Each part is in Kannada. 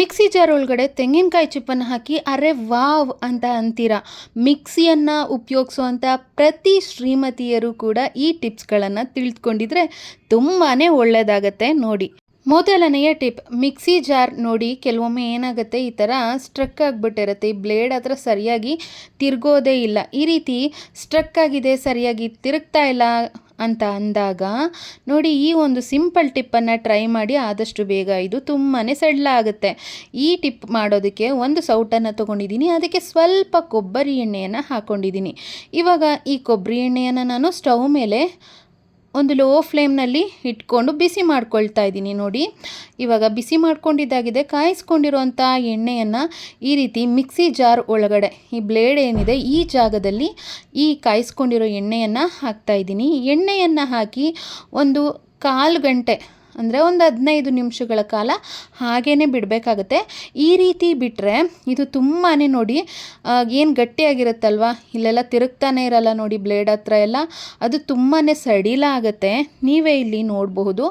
ಮಿಕ್ಸಿ ಜಾರ್ ಒಳಗಡೆ ತೆಂಗಿನಕಾಯಿ ಚಿಪ್ಪನ್ನು ಹಾಕಿ ಅರೆ ವಾವ್ ಅಂತ ಅಂತೀರಾ. ಮಿಕ್ಸಿಯನ್ನು ಉಪಯೋಗಿಸುವಂಥ ಪ್ರತಿ ಶ್ರೀಮತಿಯರು ಕೂಡ ಈ ಟಿಪ್ಸ್ಗಳನ್ನು ತಿಳಿದುಕೊಂಡಿದ್ರೆ ತುಂಬಾ ಒಳ್ಳೆಯದಾಗತ್ತೆ ನೋಡಿ. ಮೊದಲನೆಯ ಟಿಪ್, ಮಿಕ್ಸಿ ಜಾರ್ ನೋಡಿ ಕೆಲವೊಮ್ಮೆ ಏನಾಗುತ್ತೆ, ಈ ಥರ ಸ್ಟ್ರಕ್ ಆಗಿಬಿಟ್ಟಿರುತ್ತೆ, ಈ ಬ್ಲೇಡ್ ಹತ್ರ ಸರಿಯಾಗಿ ತಿರ್ಗೋದೇ ಇಲ್ಲ. ಈ ರೀತಿ ಸ್ಟ್ರಕ್ ಆಗಿದೆ, ಸರಿಯಾಗಿ ತಿರುಗ್ತಾ ಇಲ್ಲ ಅಂತ ಅಂದಾಗ, ನೋಡಿ ಈ ಒಂದು ಸಿಂಪಲ್ ಟಿಪ್ಪನ್ನು ಟ್ರೈ ಮಾಡಿ ಆದಷ್ಟು ಬೇಗ ಇದು ತುಂಬಾ ಸಡ್ಲ ಆಗುತ್ತೆ. ಈ ಟಿಪ್ ಮಾಡೋದಕ್ಕೆ ಒಂದು ಸೌಟನ್ನು ತೊಗೊಂಡಿದ್ದೀನಿ, ಅದಕ್ಕೆ ಸ್ವಲ್ಪ ಕೊಬ್ಬರಿ ಎಣ್ಣೆಯನ್ನು ಹಾಕ್ಕೊಂಡಿದ್ದೀನಿ ಇವಾಗ ಈ ಕೊಬ್ಬರಿ ಎಣ್ಣೆಯನ್ನು ನಾನು ಸ್ಟವ್ ಮೇಲೆ ಒಂದು ಲೋ ಫ್ಲೇಮ್ನಲ್ಲಿ ಇಟ್ಕೊಂಡು ಬಿಸಿ ಮಾಡ್ಕೊಳ್ತಾ ಇದ್ದೀನಿ ನೋಡಿ. ಇವಾಗ ಬಿಸಿ ಮಾಡ್ಕೊಂಡಿದ್ದಾಗಿದೆ. ಕಾಯಿಸ್ಕೊಂಡಿರೋಂಥ ಎಣ್ಣೆಯನ್ನು ಈ ರೀತಿ ಮಿಕ್ಸಿ ಜಾರ್ ಒಳಗಡೆ ಈ ಬ್ಲೇಡ್ ಏನಿದೆ ಈ ಜಾಗದಲ್ಲಿ ಈ ಕಾಯಿಸ್ಕೊಂಡಿರೋ ಎಣ್ಣೆಯನ್ನು ಹಾಕ್ತಾ ಇದ್ದೀನಿ. ಎಣ್ಣೆಯನ್ನು ಹಾಕಿ ಒಂದು ಕಾಲು ಗಂಟೆ ಅಂದರೆ ಒಂದು ಹದಿನೈದು ನಿಮಿಷಗಳ ಕಾಲ ಹಾಗೇ ಬಿಡಬೇಕಾಗತ್ತೆ. ಈ ರೀತಿ ಬಿಟ್ಟರೆ ಇದು ತುಂಬಾ ನೋಡಿ ಏನು ಗಟ್ಟಿಯಾಗಿರುತ್ತಲ್ವ? ಇಲ್ಲೆಲ್ಲ ತಿರುಗ್ತಾನೆ ಇರಲ್ಲ ನೋಡಿ ಬ್ಲೇಡ್ ಹತ್ರ ಎಲ್ಲ. ಅದು ತುಂಬಾ ಸಡಿಲ ಆಗುತ್ತೆ. ನೀವೇ ಇಲ್ಲಿ ನೋಡಬಹುದು.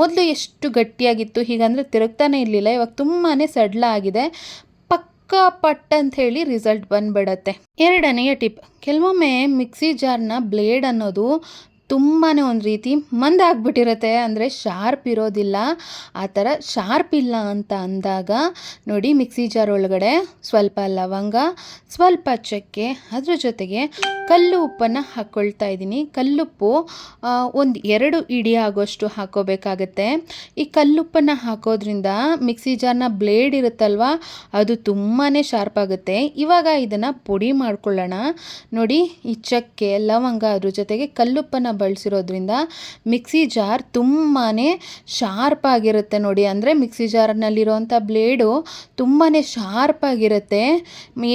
ಮೊದಲು ಎಷ್ಟು ಗಟ್ಟಿಯಾಗಿತ್ತು, ಹೀಗಂದರೆ ತಿರುಗ್ತಾನೆ ಇರಲಿಲ್ಲ. ಇವಾಗ ತುಂಬಾ ಸಡಿಲ ಆಗಿದೆ. ಪಕ್ಕ ಅಂತ ಹೇಳಿ ರಿಸಲ್ಟ್ ಬಂದ್ಬಿಡತ್ತೆ. ಎರಡನೆಯ ಟಿಪ್, ಕೆಲವೊಮ್ಮೆ ಮಿಕ್ಸಿ ಜಾರ್ನ ಬ್ಲೇಡ್ ಅನ್ನೋದು ತುಂಬಾ ಒಂದು ರೀತಿ ಮಂದಾಗ್ಬಿಟ್ಟಿರುತ್ತೆ ಅಂದರೆ ಶಾರ್ಪ್ ಇರೋದಿಲ್ಲ. ಆ ಥರ ಶಾರ್ಪ್ ಇಲ್ಲ ಅಂತ ಅಂದಾಗ ನೋಡಿ ಮಿಕ್ಸಿ ಜಾರ್ ಒಳಗಡೆ ಸ್ವಲ್ಪ ಲವಂಗ, ಸ್ವಲ್ಪ ಚಕ್ಕೆ, ಅದರ ಜೊತೆಗೆ ಕಲ್ಲು ಉಪ್ಪನ್ನು ಹಾಕ್ಕೊಳ್ತಾ ಇದ್ದೀನಿ. ಕಲ್ಲುಪ್ಪು ಒಂದು ಎರಡು ಇಡಿ ಆಗೋಷ್ಟು ಹಾಕೋಬೇಕಾಗತ್ತೆ. ಈ ಕಲ್ಲುಪ್ಪನ್ನು ಹಾಕೋದ್ರಿಂದ ಮಿಕ್ಸಿ ಜಾರ್ನ ಬ್ಲೇಡ್ ಇರುತ್ತಲ್ವ, ಅದು ತುಂಬಾ ಶಾರ್ಪ್ ಆಗುತ್ತೆ. ಇವಾಗ ಇದನ್ನು ಪುಡಿ ಮಾಡ್ಕೊಳ್ಳೋಣ. ನೋಡಿ ಈ ಚಕ್ಕೆ, ಲವಂಗ ಅದ್ರ ಜೊತೆಗೆ ಕಲ್ಲುಪ್ಪನ್ನು ಬಳಸಿರೋದ್ರಿಂದ ಮಿಕ್ಸಿ ಜಾರ್ ತುಂಬಾ ಶಾರ್ಪ್ ಆಗಿರುತ್ತೆ ನೋಡಿ. ಅಂದರೆ ಮಿಕ್ಸಿ ಜಾರ್ನಲ್ಲಿರೋವಂಥ ಬ್ಲೇಡು ತುಂಬಾ ಶಾರ್ಪ್ ಆಗಿರುತ್ತೆ.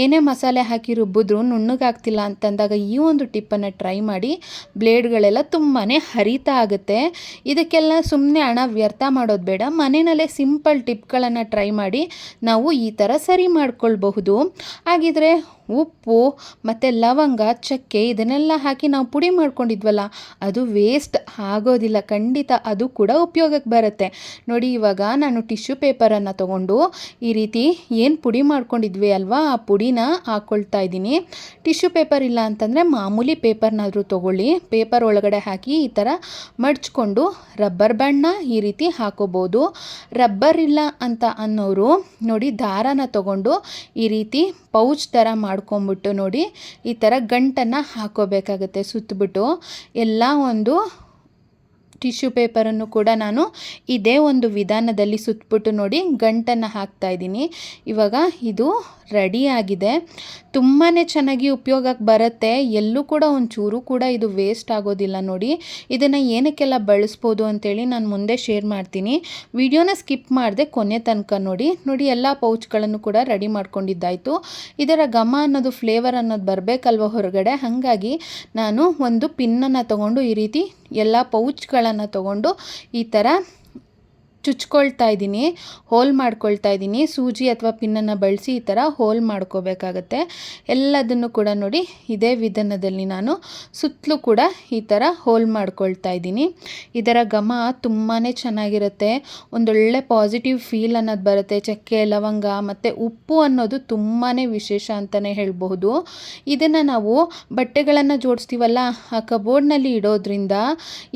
ಏನೇ ಮಸಾಲೆ ಹಾಕಿ ರುಬ್ಬಿದ್ರು ನುಣ್ಣಗಾಗ್ತಿಲ್ಲ ಅಂತಂದಾಗ ಈ ಒಂದು ಟಿಪ್ಪನ್ನು ಟ್ರೈ ಮಾಡಿ. ಬ್ಲೇಡ್ಗಳೆಲ್ಲ ತುಂಬಾ ಹರಿತಾ ಆಗುತ್ತೆ. ಇದಕ್ಕೆಲ್ಲ ಸುಮ್ಮನೆ ಹಣ ವ್ಯರ್ಥ ಮಾಡೋದು ಬೇಡ. ಮನೆಯಲ್ಲೇ ಸಿಂಪಲ್ ಟಿಪ್ಗಳನ್ನು ಟ್ರೈ ಮಾಡಿ ನಾವು ಈ ಥರ ಸರಿ ಮಾಡ್ಕೊಳ್ಬಹುದು. ಹಾಗಿದ್ರೆ ಉಪ್ಪು ಮತ್ತು ಲವಂಗ, ಚಕ್ಕೆ ಇದನ್ನೆಲ್ಲ ಹಾಕಿ ನಾವು ಪುಡಿ ಮಾಡ್ಕೊಂಡಿದ್ವಲ್ಲ, ಅದು ವೇಸ್ಟ್ ಆಗೋದಿಲ್ಲ. ಖಂಡಿತ ಅದು ಕೂಡ ಉಪಯೋಗಕ್ಕೆ ಬರುತ್ತೆ. ನೋಡಿ, ಇವಾಗ ನಾನು ಟಿಶ್ಯೂ ಪೇಪರನ್ನು ತೊಗೊಂಡು ಈ ರೀತಿ ಏನು ಪುಡಿ ಮಾಡ್ಕೊಂಡಿದ್ವಿ ಅಲ್ವಾ, ಆ ಪುಡಿನ ಹಾಕ್ಕೊಳ್ತಾ ಇದ್ದೀನಿ. ಟಿಶ್ಯೂ ಪೇಪರ್ ಇಲ್ಲ ಅಂತಂದರೆ ಮಾಮೂಲಿ ಪೇಪರ್ನಾದರೂ ತೊಗೊಳ್ಳಿ. ಪೇಪರ್ ಒಳಗಡೆ ಹಾಕಿ ಈ ಥರ ಮಡ್ಚ್ಕೊಂಡು ರಬ್ಬರ್ ಬ್ಯಾಂಡ್ನ ಈ ರೀತಿ ಹಾಕೋಬೋದು. ರಬ್ಬರ್ ಇಲ್ಲ ಅಂತ ಅನ್ನೋರು ನೋಡಿ, ದಾರನ ತಗೊಂಡು ಈ ರೀತಿ ಪೌಚ್ ಥರ ಮಾಡ್ಕೊಂಬಿಟ್ಟು ನೋಡಿ ಈ ಥರ ಗಂಟನ್ನು ಹಾಕೋಬೇಕಾಗುತ್ತೆ ಸುತ್ತಬಿಟ್ಟು ಎಲ್ಲ ಒಂದು ಟಿಶ್ಯೂ ಪೇಪರನ್ನು ಕೂಡ ನಾನು ಇದೇ ಒಂದು ವಿಧಾನದಲ್ಲಿ ಸುತ್ತಬಿಟ್ಟು ನೋಡಿ ಗಂಟನ್ನು ಹಾಕ್ತಾ ಇದ್ದೀನಿ. ಇವಾಗ ಇದು ರೆಡಿ ಆಗಿದೆ. ತುಂಬಾ ಚೆನ್ನಾಗಿ ಉಪಯೋಗಕ್ಕೆ ಬರುತ್ತೆ. ಎಲ್ಲೂ ಕೂಡ ಒಂಚೂರು ಕೂಡ ಇದು ವೇಸ್ಟ್ ಆಗೋದಿಲ್ಲ ನೋಡಿ. ಇದನ್ನು ಏನಕ್ಕೆಲ್ಲ ಬಳಸ್ಬೋದು ಅಂತೇಳಿ ನಾನು ಮುಂದೆ ಶೇರ್ ಮಾಡ್ತೀನಿ. ವಿಡಿಯೋನ ಸ್ಕಿಪ್ ಮಾಡಿದೆ ಕೊನೆ ತನಕ ನೋಡಿ. ನೋಡಿ ಎಲ್ಲ ಪೌಚ್ಗಳನ್ನು ಕೂಡ ರೆಡಿ ಮಾಡ್ಕೊಂಡಿದ್ದಾಯಿತು. ಇದರ ಘಮ ಅನ್ನೋದು ಫ್ಲೇವರ್ ಅನ್ನೋದು ಬರಬೇಕಲ್ವ ಹೊರಗಡೆ? ಹಾಗಾಗಿ ನಾನು ಒಂದು ಪಿನ್ನನ್ನು ತಗೊಂಡು ಈ ರೀತಿ ಎಲ್ಲ ಪೌಚ್ಗಳನ್ನು ತಗೊಂಡು ಈ ಥರ ಚುಚ್ಕೊಳ್ತಾ ಇದ್ದೀನಿ, ಹೋಲ್ ಮಾಡ್ಕೊಳ್ತಾ ಇದ್ದೀನಿ. ಸೂಜಿ ಅಥವಾ ಪಿನ್ನನ್ನು ಬಳಸಿ ಈ ಥರ ಹೋಲ್ ಮಾಡ್ಕೋಬೇಕಾಗತ್ತೆ. ಎಲ್ಲದನ್ನು ಕೂಡ ನೋಡಿ ಇದೇ ವಿಧಾನದಲ್ಲಿ ನಾನು ಸುತ್ತಲೂ ಕೂಡ ಈ ಥರ ಹೋಲ್ ಮಾಡ್ಕೊಳ್ತಾ ಇದ್ದೀನಿ. ಇದರ ಘಮ ತುಂಬಾ ಚೆನ್ನಾಗಿರುತ್ತೆ. ಒಂದೊಳ್ಳೆ ಪಾಸಿಟಿವ್ ಫೀಲ್ ಅನ್ನೋದು ಬರುತ್ತೆ. ಚಕ್ಕೆ, ಲವಂಗ ಮತ್ತು ಉಪ್ಪು ಅನ್ನೋದು ತುಂಬಾ ವಿಶೇಷ ಅಂತಲೇ ಹೇಳಬಹುದು. ಇದನ್ನು ನಾವು ಬಟ್ಟೆಗಳನ್ನು ಜೋಡಿಸ್ತೀವಲ್ಲ, ಆ ಕಬೋರ್ಡ್ನಲ್ಲಿ ಇಡೋದ್ರಿಂದ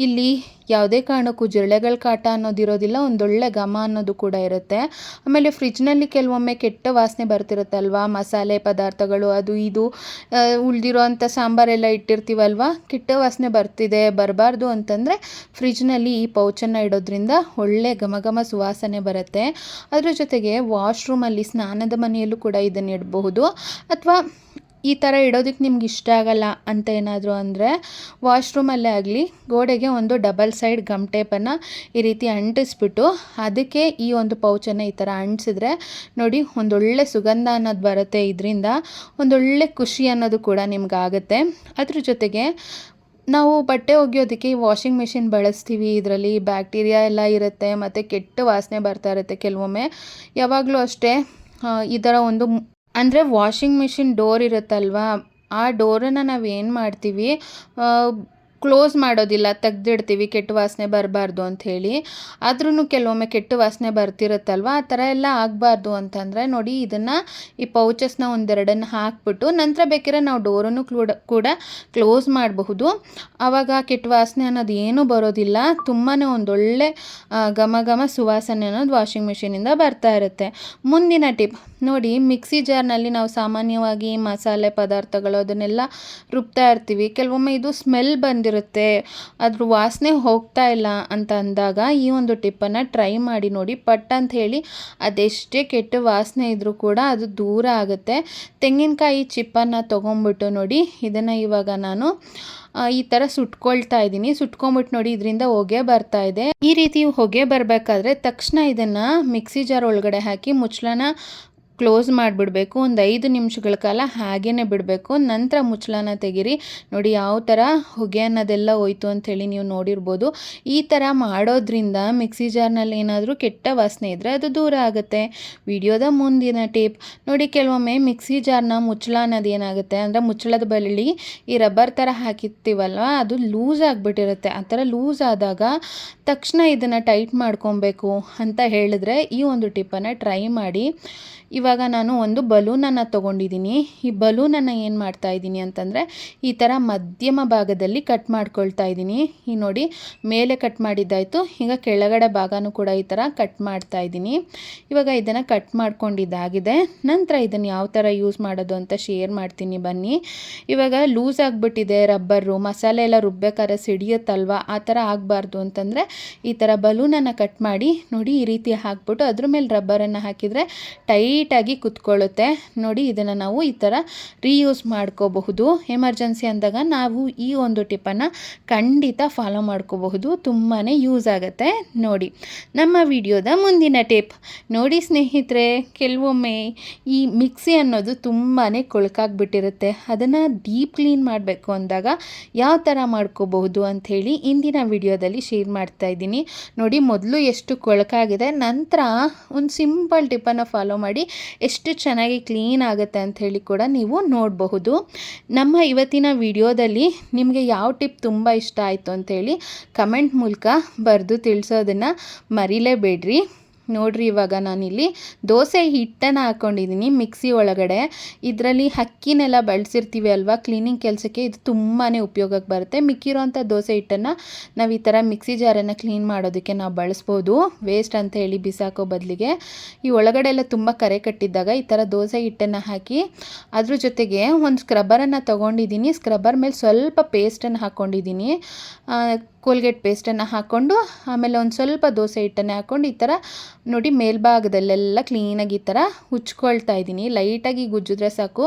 ಇಲ್ಲಿ ಯಾವುದೇ ಕಾರಣಕ್ಕೂ ಜಿರಳೆಗಳ ಕಾಟ ಅನ್ನೋದಿರೋದಿಲ್ಲ. ಒಂದೊಳ್ಳೆ ಘಮ ಅನ್ನೋದು ಕೂಡ ಇರುತ್ತೆ. ಆಮೇಲೆ ಫ್ರಿಜ್ನಲ್ಲಿ ಕೆಲವೊಮ್ಮೆ ಕೆಟ್ಟ ವಾಸನೆ ಬರ್ತಿರುತ್ತಲ್ವಾ? ಮಸಾಲೆ ಪದಾರ್ಥಗಳು, ಅದು ಇದು ಉಳಿದಿರೋ ಅಂಥ ಸಾಂಬಾರೆಲ್ಲ ಇಟ್ಟಿರ್ತೀವಲ್ವಾ? ಕೆಟ್ಟ ವಾಸನೆ ಬರ್ತಿದೆ, ಬರಬಾರ್ದು ಅಂತಂದರೆ ಫ್ರಿಜ್ನಲ್ಲಿ ಈ ಪೌಚನ್ನು ಇಡೋದ್ರಿಂದ ಒಳ್ಳೆ ಘಮ ಘಮ ಸುವಾಸನೆ ಬರುತ್ತೆ. ಅದರ ಜೊತೆಗೆ ವಾಶ್ರೂಮಲ್ಲಿ ಸ್ನಾನದ ಮನೆಯಲ್ಲೂ ಕೂಡ ಇದನ್ನು ಇಡಬಹುದು. ಅಥವಾ ಈ ಥರ ಇಡೋದಕ್ಕೆ ನಿಮ್ಗೆ ಇಷ್ಟ ಆಗಲ್ಲ ಅಂತ ಏನಾದರೂ ಅಂದರೆ ವಾಶ್ರೂಮಲ್ಲೇ ಆಗಲಿ, ಗೋಡೆಗೆ ಒಂದು ಡಬಲ್ ಸೈಡ್ ಗಮ್ ಟೇಪನ್ನು ಈ ರೀತಿ ಅಂಟಿಸ್ಬಿಟ್ಟು ಅದಕ್ಕೆ ಈ ಒಂದು ಪೌಚನ್ನು ಈ ಥರ ಅಂಟಿಸಿದ್ರೆ ನೋಡಿ ಒಂದೊಳ್ಳೆ ಸುಗಂಧ ಅನ್ನೋದು ಬರುತ್ತೆ. ಇದರಿಂದ ಒಂದೊಳ್ಳೆ ಖುಷಿ ಅನ್ನೋದು ಕೂಡ ನಿಮ್ಗಾಗುತ್ತೆ ಅದ್ರ ಜೊತೆಗೆ ನಾವು ಬಟ್ಟೆ ಒಗೆಯೋದಕ್ಕೆ ಈ ವಾಷಿಂಗ್ ಮಿಷಿನ್ ಬಳಸ್ತೀವಿ. ಇದರಲ್ಲಿ ಬ್ಯಾಕ್ಟೀರಿಯಾ ಎಲ್ಲ ಇರುತ್ತೆ, ಮತ್ತು ಕೆಟ್ಟ ವಾಸನೆ ಬರ್ತಾ ಇರುತ್ತೆ ಕೆಲವೊಮ್ಮೆ. ಯಾವಾಗಲೂ ಅಷ್ಟೇ ಈ ಥರ ಒಂದು ಅಂದರೆ ವಾಷಿಂಗ್ ಮಿಷಿನ್ ಡೋರ್ ಇರುತ್ತಲ್ವಾ? ಆ ಡೋರನ್ನು ನಾವು ಏನು ಮಾಡ್ತೀವಿ? ಕ್ಲೋಸ್ ಮಾಡೋದಿಲ್ಲ, ತೆಗ್ದಿಡ್ತೀವಿ, ಕೆಟ್ಟ ವಾಸನೆ ಬರಬಾರ್ದು ಅಂಥೇಳಿ ಆದ್ರೂ ಕೆಲವೊಮ್ಮೆ ಕೆಟ್ಟ ವಾಸನೆ ಬರ್ತಿರುತ್ತಲ್ವ? ಆ ಥರ ಎಲ್ಲ ಆಗಬಾರ್ದು ಅಂತಂದರೆ ನೋಡಿ ಇದನ್ನು ಈ ಪೌಚಸ್ನ ಒಂದೆರಡನ್ನು ಹಾಕ್ಬಿಟ್ಟು ನಂತರ ಬೇಕಿದ್ರೆ ನಾವು ಡೋರನ್ನು ಕೂಡ ಕೂಡ ಕ್ಲೋಸ್ ಮಾಡಬಹುದು. ಆವಾಗ ಕೆಟ್ಟ ವಾಸನೆ ಅನ್ನೋದು ಏನೂ ಬರೋದಿಲ್ಲ. ತುಂಬಾ ಒಂದೊಳ್ಳೆ ಘಮ ಘಮ ಸುವಾಸನೆ ಅನ್ನೋದು ವಾಷಿಂಗ್ ಮಿಷಿನಿಂದ ಬರ್ತಾ ಇರುತ್ತೆ. ಮುಂದಿನ ಟಿಪ್ ನೋಡಿ, ಮಿಕ್ಸಿ ಜಾರ್ನಲ್ಲಿ ನಾವು ಸಾಮಾನ್ಯವಾಗಿ ಮಸಾಲೆ ಪದಾರ್ಥಗಳು ಅದನ್ನೆಲ್ಲ ರುಬ್ತಾ ಇರ್ತೀವಿ. ಕೆಲವೊಮ್ಮೆ ಇದು ಸ್ಮೆಲ್ ಬಂದಿರುತ್ತೆ ಅದ್ರ ವಾಸನೆ ಹೋಗ್ತಾ ಇಲ್ಲ ಅಂತ ಅಂದಾಗ ಈ ಒಂದು ಟಿಪ್ಪನ್ನು ಟ್ರೈ ಮಾಡಿ ನೋಡಿ. ಪಟ್ ಅಂತ ಹೇಳಿ ಅದೆಷ್ಟೇ ಕೆಟ್ಟ ವಾಸನೆ ಇದ್ದರೂ ಕೂಡ ಅದು ದೂರ ಆಗುತ್ತೆ. ತೆಂಗಿನಕಾಯಿ ಚಿಪ್ಪನ್ನು ತೊಗೊಂಬಿಟ್ಟು ನೋಡಿ, ಇದನ್ನು ಇವಾಗ ನಾನು ಈ ಥರ ಸುಟ್ಕೊಳ್ತಾ ಇದ್ದೀನಿ. ಸುಟ್ಕೊಂಬಿಟ್ಟು ನೋಡಿ ಇದರಿಂದ ಹೊಗೆ ಬರ್ತಾ ಇದೆ. ಈ ರೀತಿ ಹೊಗೆ ಬರಬೇಕಾದ್ರೆ ತಕ್ಷಣ ಇದನ್ನು ಮಿಕ್ಸಿ ಜಾರ್ ಒಳಗಡೆ ಹಾಕಿ ಮುಚ್ಚಳನ ಕ್ಲೋಸ್ ಮಾಡಿಬಿಡಬೇಕು. ಒಂದು ಐದು ನಿಮಿಷಗಳ ಕಾಲ ಹಾಗೇ ಬಿಡಬೇಕು. ನಂತರ ಮುಚ್ಚಳನ ತೆಗೀರಿ. ನೋಡಿ ಯಾವ ಥರ ಹೊಗೆ ಅನ್ನೋದೆಲ್ಲ ಹೋಯ್ತು ಅಂಥೇಳಿ ನೀವು ನೋಡಿರ್ಬೋದು. ಈ ಥರ ಮಾಡೋದ್ರಿಂದ ಮಿಕ್ಸಿ ಜಾರ್ನಲ್ಲಿ ಏನಾದರೂ ಕೆಟ್ಟ ವಾಸನೆ ಇದ್ದರೆ ಅದು ದೂರ ಆಗುತ್ತೆ. ವಿಡಿಯೋದ ಮುಂದಿನ ಟಿಪ್. ನೋಡಿ ಕೆಲವೊಮ್ಮೆ ಮಿಕ್ಸಿ ಜಾರ್ನ ಮುಚ್ಚಳ ಅನ್ನೋದು ಏನಾಗುತ್ತೆ ಅಂದರೆ ಮುಚ್ಚಳದ ಬಳಿ ಈ ರಬ್ಬರ್ ಥರ ಹಾಕಿರ್ತೀವಲ್ವ, ಅದು ಲೂಸ್ ಆಗಿಬಿಟ್ಟಿರುತ್ತೆ. ಆ ಥರ ಲೂಸ್ ಆದಾಗ ತಕ್ಷಣ ಇದನ್ನು ಟೈಟ್ ಮಾಡ್ಕೊಬೇಕು ಅಂತ ಹೇಳಿದ್ರೆ ಈ ಒಂದು ಟಿಪ್ಪನ್ನು ಟ್ರೈ ಮಾಡಿ. ಇವಾಗ ನಾನು ಒಂದು ಬಲೂನನ್ನು ತೊಗೊಂಡಿದ್ದೀನಿ. ಈ ಬಲೂನನ್ನು ಏನು ಮಾಡ್ತಾ ಇದ್ದೀನಿ ಅಂತಂದರೆ, ಈ ಥರ ಮಧ್ಯಮ ಭಾಗದಲ್ಲಿ ಕಟ್ ಮಾಡ್ಕೊಳ್ತಾ ಇದ್ದೀನಿ. ಈ ನೋಡಿ, ಮೇಲೆ ಕಟ್ ಮಾಡಿದ್ದಾಯಿತು. ಈಗ ಕೆಳಗಡೆ ಭಾಗನೂ ಕೂಡ ಈ ಥರ ಕಟ್ ಮಾಡ್ತಾ ಇದ್ದೀನಿ. ಇವಾಗ ಇದನ್ನು ಕಟ್ ಮಾಡ್ಕೊಂಡಿದ್ದಾಗಿದೆ. ನಂತರ ಇದನ್ನು ಯಾವ ಥರ ಯೂಸ್ ಮಾಡೋದು ಅಂತ ಶೇರ್ ಮಾಡ್ತೀನಿ ಬನ್ನಿ. ಇವಾಗ ಲೂಸ್ ಆಗಿಬಿಟ್ಟಿದೆ ರಬ್ಬರು, ಮಸಾಲೆ ಎಲ್ಲ ರುಬ್ಬೇಕಾದ್ರೆ ಸಿಡಿಯುತ್ತಲ್ವ? ಆ ಥರ ಆಗಬಾರ್ದು ಅಂತಂದರೆ, ಈ ಥರ ಬಲೂನನ್ನು ಕಟ್ ಮಾಡಿ ನೋಡಿ ಈ ರೀತಿ ಹಾಕ್ಬಿಟ್ಟು ಅದ್ರ ಮೇಲೆ ರಬ್ಬರನ್ನು ಹಾಕಿದರೆ ಟೈಟಾಗಿ ಕುತ್ಕೊಳ್ಳುತ್ತೆ. ನೋಡಿ, ಇದನ್ನು ನಾವು ಈ ಥರ ರೀಯೂಸ್ ಮಾಡ್ಕೋಬಹುದು. ಎಮರ್ಜೆನ್ಸಿ ಅಂದಾಗ ನಾವು ಈ ಒಂದು ಟಿಪ್ಪನ್ನು ಖಂಡಿತ ಫಾಲೋ ಮಾಡ್ಕೋಬಹುದು. ತುಂಬಾ ಯೂಸ್ ಆಗುತ್ತೆ. ನೋಡಿ, ನಮ್ಮ ವಿಡಿಯೋದ ಮುಂದಿನ ಟಿಪ್ ನೋಡಿ, ಸ್ನೇಹಿತರೆ, ಕೆಲವೊಮ್ಮೆ ಈ ಮಿಕ್ಸಿ ಅನ್ನೋದು ತುಂಬಾ ಕೊಳಕಾಗ್ಬಿಟ್ಟಿರುತ್ತೆ. ಅದನ್ನು ಡೀಪ್ ಕ್ಲೀನ್ ಮಾಡಬೇಕು ಅಂದಾಗ ಯಾವ ಥರ ಮಾಡ್ಕೋಬಹುದು ಅಂಥೇಳಿ ಇಂದಿನ ವಿಡಿಯೋದಲ್ಲಿ ಶೇರ್ ಮಾಡ್ತಾ ಇದ್ದೀನಿ. ನೋಡಿ, ಮೊದಲು ಎಷ್ಟು ಕೊಳಕಾಗಿದೆ, ನಂತರ ಒಂದು ಸಿಂಪಲ್ ಟಿಪ್ಪನ್ನು ಫಾಲೋ ಮಾಡಿ ಎಷ್ಟು ಚೆನ್ನಾಗಿ ಕ್ಲೀನ್ ಆಗುತ್ತೆ ಅಂತ ಹೇಳಿ ಕೂಡ ನೀವು ನೋಡಬಹುದು. ನಮ್ಮ ಇವತ್ತಿನ ವಿಡಿಯೋದಲ್ಲಿ ನಿಮಗೆ ಯಾವ ಟಿಪ್ ತುಂಬ ಇಷ್ಟ ಆಯಿತು ಅಂಥೇಳಿ ಕಮೆಂಟ್ ಮೂಲಕ ಬರೆದು ತಿಳಿಸೋದನ್ನು ಮರಿಲೇಬೇಡ್ರಿ. ನೋಡ್ರಿ ಇವಾಗ ನಾನಿಲ್ಲಿ ದೋಸೆ ಹಿಟ್ಟನ್ನು ಹಾಕ್ಕೊಂಡಿದ್ದೀನಿ ಮಿಕ್ಸಿ ಒಳಗಡೆ. ಇದರಲ್ಲಿ ಅಕ್ಕಿನೆಲ್ಲ ಬಳಸಿರ್ತೀವಿ ಅಲ್ವಾ? ಕ್ಲೀನಿಂಗ್ ಕೆಲಸಕ್ಕೆ ಇದು ತುಂಬಾ ಉಪಯೋಗಕ್ಕೆ ಬರುತ್ತೆ. ಮಿಕ್ಕಿರೋಂಥ ದೋಸೆ ಹಿಟ್ಟನ್ನು ನಾವು ಈ ಥರ ಮಿಕ್ಸಿ ಜಾರನ್ನು ಕ್ಲೀನ್ ಮಾಡೋದಕ್ಕೆ ನಾವು ಬಳಸ್ಬೋದು. ವೇಸ್ಟ್ ಅಂತ ಹೇಳಿ ಬಿಸಾಕೋ ಬದಲಿಗೆ. ಈ ಒಳಗಡೆ ಎಲ್ಲ ತುಂಬ ಕರೆ ಕಟ್ಟಿದ್ದಾಗ ಈ ಥರ ದೋಸೆ ಹಿಟ್ಟನ್ನು ಹಾಕಿ ಅದ್ರ ಜೊತೆಗೆ ಒಂದು ಸ್ಕ್ರಬ್ಬರನ್ನು ತೊಗೊಂಡಿದ್ದೀನಿ. ಸ್ಕ್ರಬ್ಬರ್ ಮೇಲೆ ಸ್ವಲ್ಪ ಪೇಸ್ಟನ್ನು ಹಾಕ್ಕೊಂಡಿದ್ದೀನಿ ಕೋಲ್ಗೇಟ್ ಪೇಸ್ಟನ್ನು ಹಾಕ್ಕೊಂಡು ಆಮೇಲೆ ಒಂದು ಸ್ವಲ್ಪ ದೋಸೆ ಹಿಟ್ಟನ್ನು ಹಾಕ್ಕೊಂಡು ಈ ಥರ ನೋಡಿ ಮೇಲ್ಭಾಗದಲ್ಲೆಲ್ಲ ಕ್ಲೀನಾಗಿ ಈ ಥರ ಉಜ್ಕೊಳ್ತಾ ಇದ್ದೀನಿ. ಲೈಟಾಗಿ ಗುಜ್ಜಿದ್ರೆ ಸಾಕು.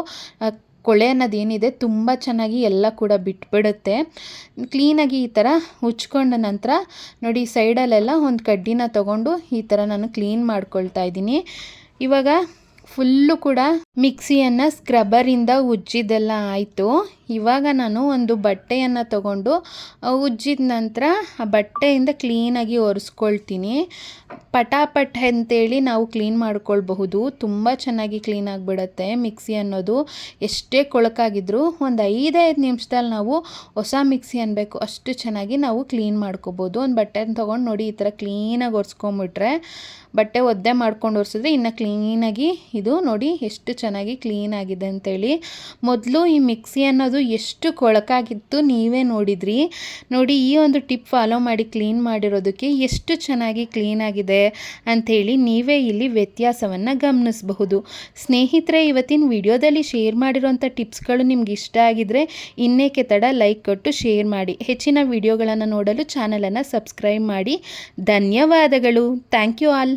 ಕೊಳೆ ಅನ್ನೋದು ಏನಿದೆ ತುಂಬ ಚೆನ್ನಾಗಿ ಎಲ್ಲ ಕೂಡ ಬಿಟ್ಬಿಡುತ್ತೆ. ಕ್ಲೀನಾಗಿ ಈ ಥರ ಉಚ್ಕೊಂಡ ನಂತರ ನೋಡಿ ಸೈಡಲ್ಲೆಲ್ಲ ಒಂದು ಕಡ್ಡಿನ ತೊಗೊಂಡು ಈ ಥರ ನಾನು ಕ್ಲೀನ್ ಮಾಡ್ಕೊಳ್ತಾ ಇದ್ದೀನಿ. ಇವಾಗ ಫುಲ್ಲು ಕೂಡ ಮಿಕ್ಸಿಯನ್ನು ಸ್ಕ್ರಬ್ಬರಿಂದ ಉಜ್ಜಿದ್ದೆಲ್ಲ ಆಯಿತು. ಇವಾಗ ನಾನು ಒಂದು ಬಟ್ಟೆಯನ್ನು ತಗೊಂಡು ಉಜ್ಜಿದ ನಂತರ ಆ ಬಟ್ಟೆಯಿಂದ ಕ್ಲೀನಾಗಿ ಒರೆಸ್ಕೊಳ್ತೀನಿ. ಪಟಾಪಟ್ ಅಂತೇಳಿ ನಾವು ಕ್ಲೀನ್ ಮಾಡ್ಕೊಳ್ಬಹುದು. ತುಂಬ ಚೆನ್ನಾಗಿ ಕ್ಲೀನ್ ಆಗಿಬಿಡುತ್ತೆ ಮಿಕ್ಸಿ ಅನ್ನೋದು. ಎಷ್ಟೇ ಕೊಳಕಾಗಿದ್ರೂ ಒಂದು ಐದೈದು ನಿಮಿಷದಲ್ಲಿ ನಾವು ಹೊಸ ಮಿಕ್ಸಿ ಅನ್ನಬೇಕು ಅಷ್ಟು ಚೆನ್ನಾಗಿ ನಾವು ಕ್ಲೀನ್ ಮಾಡ್ಕೋಬೋದು ಒಂದು ಬಟ್ಟೆನ ತೊಗೊಂಡು ನೋಡಿ ಈ ಥರ ಕ್ಲೀನಾಗಿ ಒರೆಸ್ಕೊಂಬಿಟ್ರೆ, ಬಟ್ಟೆ ಒದ್ದೆ ಮಾಡ್ಕೊಂಡು ಒರೆಸಿದ್ರೆ ಇನ್ನು ಕ್ಲೀನಾಗಿ ಇದು ನೋಡಿ ಎಷ್ಟು ಚೆನ್ನಾಗಿ ಕ್ಲೀನ್ ಆಗಿದೆ ಅಂತೇಳಿ. ಮೊದಲು ಈ ಮಿಕ್ಸಿ ಅನ್ನೋದು ಎಷ್ಟು ಕೊಳಕಾಗಿತ್ತು ನೀವೇ ನೋಡಿದ್ರಿ. ನೋಡಿ, ಈ ಒಂದು ಟಿಪ್ ಫಾಲೋ ಮಾಡಿ, ಕ್ಲೀನ್ ಮಾಡಿರೋದಕ್ಕೆ ಎಷ್ಟು ಚೆನ್ನಾಗಿ ಕ್ಲೀನ್ ಆಗಿದೆ ಅಂಥೇಳಿ ನೀವೇ ಇಲ್ಲಿ ವ್ಯತ್ಯಾಸವನ್ನು ಗಮನಿಸಬಹುದು. ಸ್ನೇಹಿತರೆ, ಇವತ್ತಿನ ವಿಡಿಯೋದಲ್ಲಿ ಶೇರ್ ಮಾಡಿರೋಂಥ ಟಿಪ್ಸ್ಗಳು ನಿಮ್ಗೆ ಇಷ್ಟ ಆಗಿದ್ರೆ ಇನ್ನೇಕೆ ತಡ ಲೈಕ್ ಕೊಟ್ಟು ಶೇರ್ ಮಾಡಿ. ಹೆಚ್ಚಿನ ವಿಡಿಯೋಗಳನ್ನು ನೋಡಲು ಚಾನಲನ್ನು ಸಬ್ಸ್ಕ್ರೈಬ್ ಮಾಡಿ. ಧನ್ಯವಾದಗಳು. Thank you all.